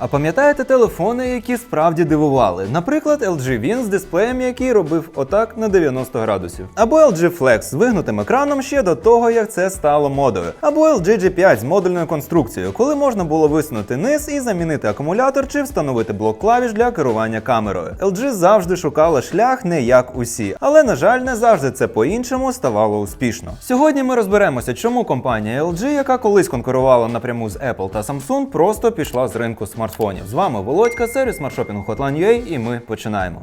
А пам'ятаєте телефони, які справді дивували? Наприклад, LG Win з дисплеєм, який робив отак на 90 градусів. Або LG Flex з вигнутим екраном ще до того, як це стало модою. Або LG G5 з модульною конструкцією, коли можна було висунути низ і замінити акумулятор чи встановити блок клавіш для керування камерою. LG завжди шукала шлях не як усі, але на жаль, не завжди це по-іншому ставало успішно. Сьогодні ми розберемося, чому компанія LG, яка колись конкурувала напряму з Apple та Samsung, просто пішла з ринку смартфонів. З вами Володька, сервіс смартшопінгу Hotline.ua і ми починаємо.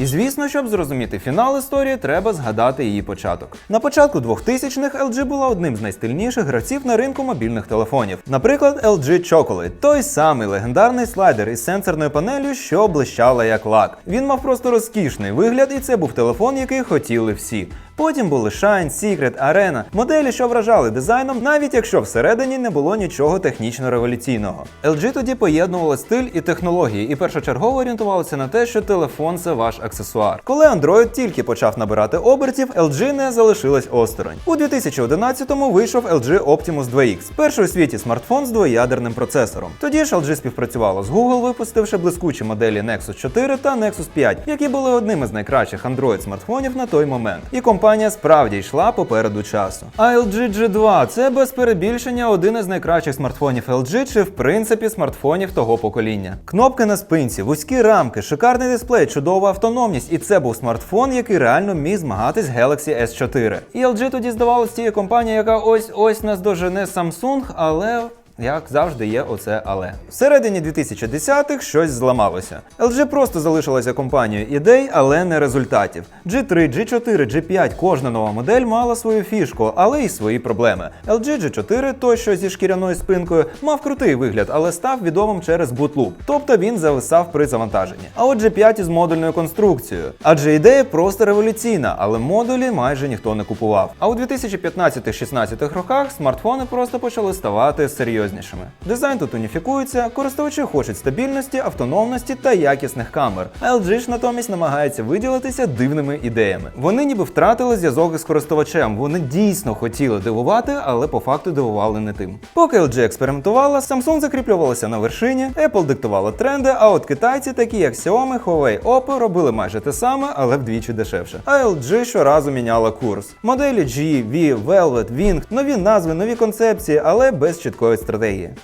І звісно, щоб зрозуміти фінал історії, треба згадати її початок. На початку 2000-х LG була одним з найстильніших гравців на ринку мобільних телефонів. Наприклад, LG Chocolate, той самий легендарний слайдер із сенсорною панелью, що блищала як лак. Він мав просто розкішний вигляд, і це був телефон, який хотіли всі. Потім були Shine, Secret, Arena, моделі, що вражали дизайном, навіть якщо всередині не було нічого технічно революційного. LG тоді поєднували стиль і технології, і першочергово орієнтувалися на те, що телефон це ваш аксесуар. Коли Android тільки почав набирати обертів, LG не залишилась осторонь. У 2011-му вийшов LG Optimus 2X, перший у світі смартфон з двоядерним процесором. Тоді ж LG співпрацювала з Google, випустивши блискучі моделі Nexus 4 та Nexus 5, які були одними з найкращих Android смартфонів на той момент. І компанія справді йшла попереду часу. А LG G2 це без перебільшення один із найкращих смартфонів LG чи в принципі смартфонів того покоління. Кнопки на спинці, вузькі рамки, шикарний дисплей, чудова автономність, і це був смартфон, який реально міг змагатись з Galaxy S4. І LG тоді здавалось тією компанією, яка ось ось наздожене Samsung, але як завжди, є оце але. Всередині 2010-х щось зламалося. LG просто залишилася компанією ідей, але не результатів. G3, G4, G5, кожна нова модель мала свою фішку, але й свої проблеми. LG G4, той що зі шкіряною спинкою, мав крутий вигляд, але став відомим через бутлуп, тобто він зависав при завантаженні. А от G5 із модульною конструкцією. Адже ідея просто революційна, але модулі майже ніхто не купував. А у 2015-16 роках смартфони просто почали ставати серйознішими. Дизайн тут уніфікується, користувачі хочуть стабільності, автономності та якісних камер. LG ж натомість намагається виділитися дивними ідеями. Вони ніби втратили зв'язок із користувачем. Вони дійсно хотіли дивувати, але по факту дивували не тим. Поки LG експериментувала, Samsung закріплювалася на вершині, Apple диктувала тренди, а от китайці, такі як Xiaomi, Huawei, Oppo, робили майже те саме, але вдвічі дешевше. А LG щоразу міняла курс. Моделі G, V, Velvet, Wing, нові назви, нові концепції, але без чіткої стратегії.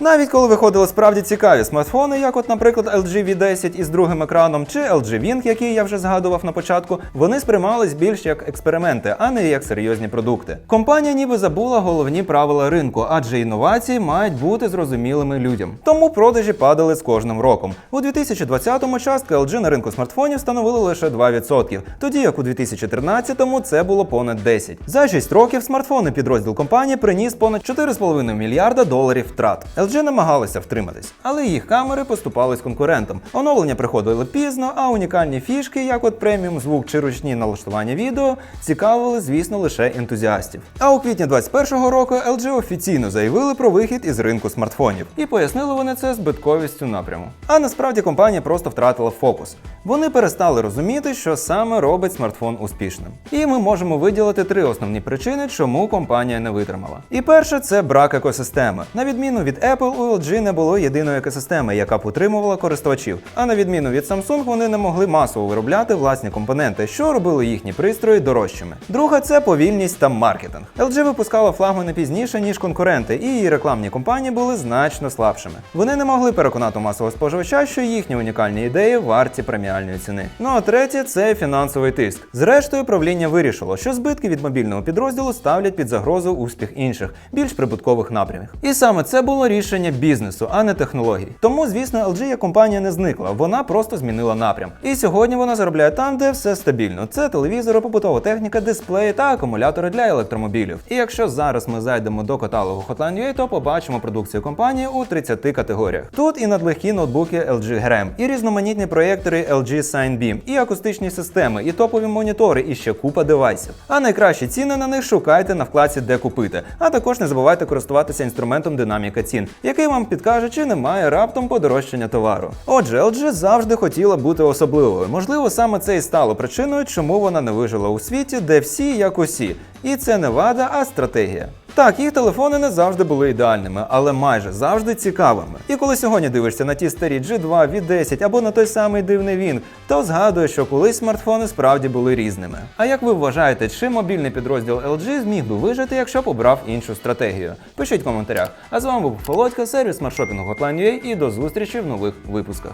Навіть коли виходили справді цікаві смартфони, як от, наприклад, LG V10 із другим екраном, чи LG Wing, який я вже згадував на початку, вони сприймались більш як експерименти, а не як серйозні продукти. Компанія ніби забула головні правила ринку, адже інновації мають бути зрозумілими людям. Тому продажі падали з кожним роком. У 2020-му частка LG на ринку смартфонів становила лише 2%, тоді як у 2013-му це було понад 10%. За 6 років смартфонний підрозділ компанії приніс понад 4,5 мільярда доларів втрат. LG намагалися втриматись, але їх камери поступались конкурентам. Оновлення приходили пізно, а унікальні фішки, як от преміум звук чи ручні налаштування відео, цікавили, звісно, лише ентузіастів. А у квітні 2021 року LG офіційно заявили про вихід із ринку смартфонів і пояснили вони це збитковістю напряму. А насправді компанія просто втратила фокус. Вони перестали розуміти, що саме робить смартфон успішним. І ми можемо виділити три основні причини, чому компанія не витримала. І перше це брак екосистеми. На відміну від Apple, у LG не було єдиної екосистеми, яка б утримувала користувачів. А на відміну від Samsung, вони не могли масово виробляти власні компоненти, що робили їхні пристрої дорожчими. Друга це повільність та маркетинг. LG випускала флагмани пізніше, ніж конкуренти, і її рекламні кампанії були значно слабшими. Вони не могли переконати масового споживача, що їхні унікальні ідеї варті преміальної ціни. Ну а третє це фінансовий тиск. Зрештою, правління вирішило, що збитки від мобільного підрозділу ставлять під загрозу успіх інших, більш прибуткових напрямів. І саме це було рішення бізнесу, а не технологій. Тому, звісно, LG як компанія не зникла, вона просто змінила напрям. І сьогодні вона заробляє там, де все стабільно. Це телевізори, побутова техніка, дисплеї та акумулятори для електромобілів. І якщо зараз ми зайдемо до каталогу Hotline.ua, то побачимо продукцію компанії у 30 категоріях. Тут і надлегкі ноутбуки LG Gram, і різноманітні проєктори LG Signbeam, і акустичні системи, і топові монітори, і ще купа девайсів. А найкращі ціни на них шукайте на вкладці де купити. А також не забувайте користуватися інструментом динаміка цін, який вам підкаже, чи немає раптом подорожчання товару. Отже, LG завжди хотіла бути особливою. Можливо, саме це і стало причиною, чому вона не вижила у світі, де всі як усі. І це не вада, а стратегія. Так, їх телефони не завжди були ідеальними, але майже завжди цікавими. І коли сьогодні дивишся на ті старі G2, V10 або на той самий дивний Wing, то згадуєш, що колись смартфони справді були різними. А як ви вважаєте, чи мобільний підрозділ LG зміг би вижити, якщо б обрав іншу стратегію? Пишіть в коментарях. А з вами був Володька, сервіс смартшопінгу Hotline.ua і до зустрічі в нових випусках.